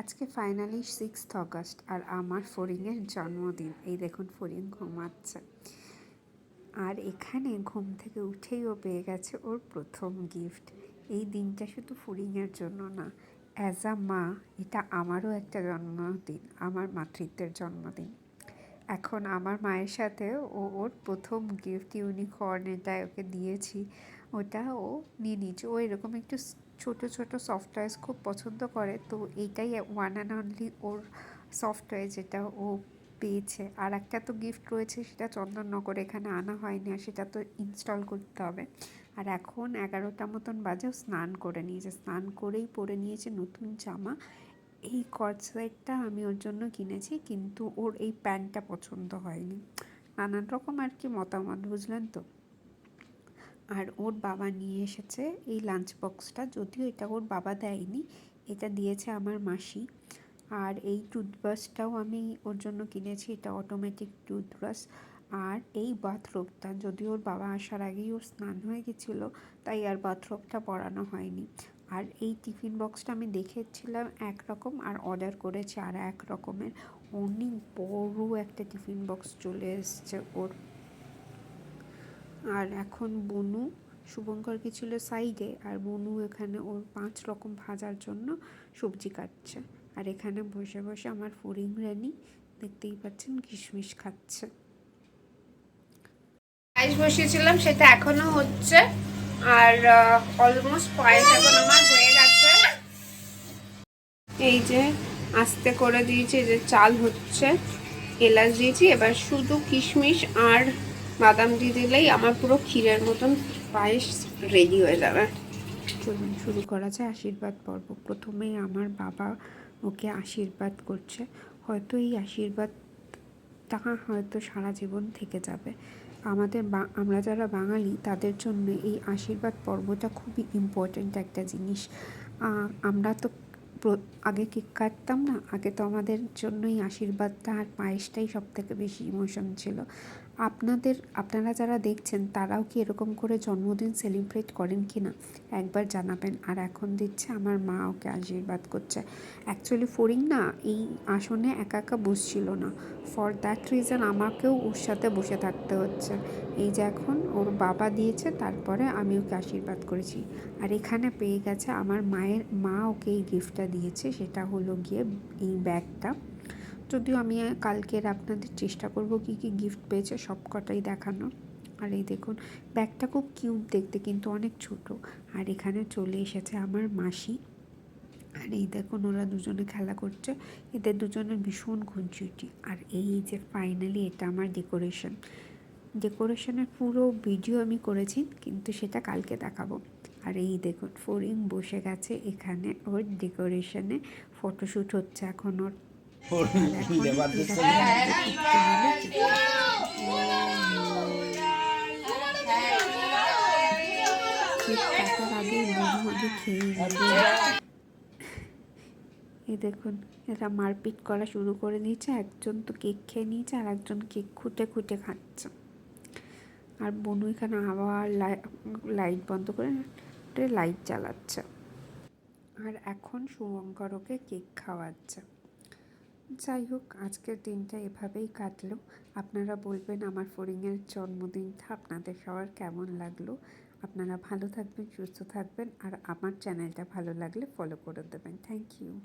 আজকে finally sixth August আর আমার ফরিংয়ের জন্মদিন। এই দেখুন ফরিং ঘুমাচ্ছে। আর এখানে ঘুম থেকে উঠেই ও পেয়ে গেছে ওর প্রথম গিফট এই দিনটা শুধু ফরিংয়ের জন্য না অ্যাজ আ মা, এটা আমারও একটা জন্মদিন, আমার মাতৃত্বের জন্মদিন। এখন আমার মায়ের সাথে ও ওর প্রথম গিফট ইউনিকর্ন এটা ওকে দিয়েছি, ওটা ও নিয়ে নিচ্ছে ও এরকম একটু ছোট ছোট সফটওয়্যার্স খুব পছন্দ করে, তো এইটাই ওয়ান অ্যান্ড অনলি ওর সফটওয়্যার যেটা ও পেয়েছে। আর একটা তো গিফট রয়েছে, সেটা চন্দননগর এখানে আনা হয়নি, আর সেটা তো ইনস্টল করতে হবে। আর এখন এগারোটা মতন বাজেও স্নান করে নিয়েছে। স্নান করেই পরে নিয়েছে নতুন জামা। এই কটসেটটা আমি ওর জন্য কিনেছি, কিন্তু ওর এই প্যান্টটা পছন্দ হয়নি। নানান রকম আর কি মতামত, বুঝলেন তো? আর ওর বাবা নিয়ে এসেছে এই লাঞ্চ বক্সটা যদিও এটা ওর বাবা দেয়নি, এটা দিয়েছে আমার মাসি। আর এই টুথব্রাশটাও আমি ওর জন্য কিনেছি, এটা অটোমেটিক টুথব্রাশ আর এই বাথরোবটা যদি ওর বাবা আসার আগেই ওর স্নান হয়ে গেছিল, তাই আর বাথরোবটা পরানো হয়নি। আর এই টিফিন বক্সটা আমি দেখেছিলাম একরকম আর অর্ডার করেছি আর এক রকমের অনেক বড় একটা টিফিন বক্স চলে এসছে ওর। আর এখন বনু, শুভঙ্কর কি ছিল সাইডে? আর বনু এখানে ওর পাঁচ রকম ভাজার জন্য সবজি কাটছে। আর এখানে বসে বসে আমার ফরিং রানি দেখতেই পাচ্ছেন কিশমিশ খাচ্ছে। পায়েস বসিয়েছিলাম, সেটা এখনও হচ্ছে। আর অলমোস্ট পায়েস এখন আমার হয়ে গেছে। এই যে আস্তে করে দিয়েছি যে চাল হচ্ছে, এলাচ দিয়েছি। এবার শুধু কিশমিশ আর বাদাম দিয়ে দিলেই আমার পুরো ক্ষীরের মতন পায়েস রেডি হয়ে যাবে। চলুন, শুরু করা যায় আশীর্বাদ পর্ব। প্রথমেই আমার বাবা ওকে আশীর্বাদ করছে। হয়তো এই আশীর্বাদ টাকা হয়তো সারা জীবন থেকে যাবে। আমাদের বা, আমরা যারা বাঙালি, তাদের জন্য এই আশীর্বাদ পর্বটা খুবই ইম্পর্ট্যান্ট একটা জিনিস। আমরা তো আগে কেক কাটতাম না, আগে তো আমাদের জন্যই আশীর্বাদটা আর পায়েসটাই সব থেকে বেশি ইমোশন ছিল। আপনাদের, আপনারা যারা দেখছেন, তারাও কি এরকম করে জন্মদিন সেলিব্রেট করেন কি না? একবার জানাবেন। আর এখন দিচ্ছে, আমার মা ওকে আশীর্বাদ করছে। অ্যাকচুয়ালি ফরিং না, এই আসনে একা একা বসছিল না। ফর দ্যাট রিজন আমাকেও ওর সাথে বসে থাকতে হচ্ছে। এই যে এখন ওর বাবা দিয়েছে, তারপরে আমি ওকে আশীর্বাদ করেছি। আর এখানে পেয়ে গেছে, আমার মায়ের, মা ওকে এই গিফটটা দিয়েছে, সেটা হলো গিয়ে এই ব্যাগটা। যদিও আমি কালকের আপনাদের চেষ্টা করব কি কি গিফট পেয়েছে সব কটাই দেখানো আর এই দেখুন, ব্যাগটা খুব কিউট দেখতে কিন্তু অনেক ছোট। আর এখানে চলে এসেছে আমার মাসি। আর এই দেখুন, ওরা দুজনে খেলা করছে। এদের দুজনের ভীষণ খুনচুটি আর এই যে ফাইনালি এটা আমার ডেকোরেশন ডেকোরেশনের পুরো ভিডিও আমি করেছি, কিন্তু সেটা কালকে দেখাবো। আর এই দেখুন ফরিং বসে গেছে এখানে। ওর ডেকোরেশনে ফটোশ্যুট হচ্ছে এখন ওর। এই দেখুন, এরা মারপিট করা শুরু করে দিয়েছে। একজন তো কেক খেয়ে নিয়েছে, আর একজন কেক খুঁটে খুঁটে খাচ্ছে। আর বনু এখানে আবার লাইট বন্ধ করে লাইট জ্বালাচ্ছে। আর এখন শুভঙ্কর ওকে কেক খাওয়াচ্ছে। যাই হোক, আজকের দিনটা এভাবেই কাটলো। আপনারা বলবেন আমার ফরিংয়ের জন্মদিনটা আপনাদের সবার কেমন লাগল? আপনারা ভালো থাকবেন, সুস্থ থাকবেন, আর আমার চ্যানেলটা ভালো লাগলে ফলো করে দেবেন। Thank you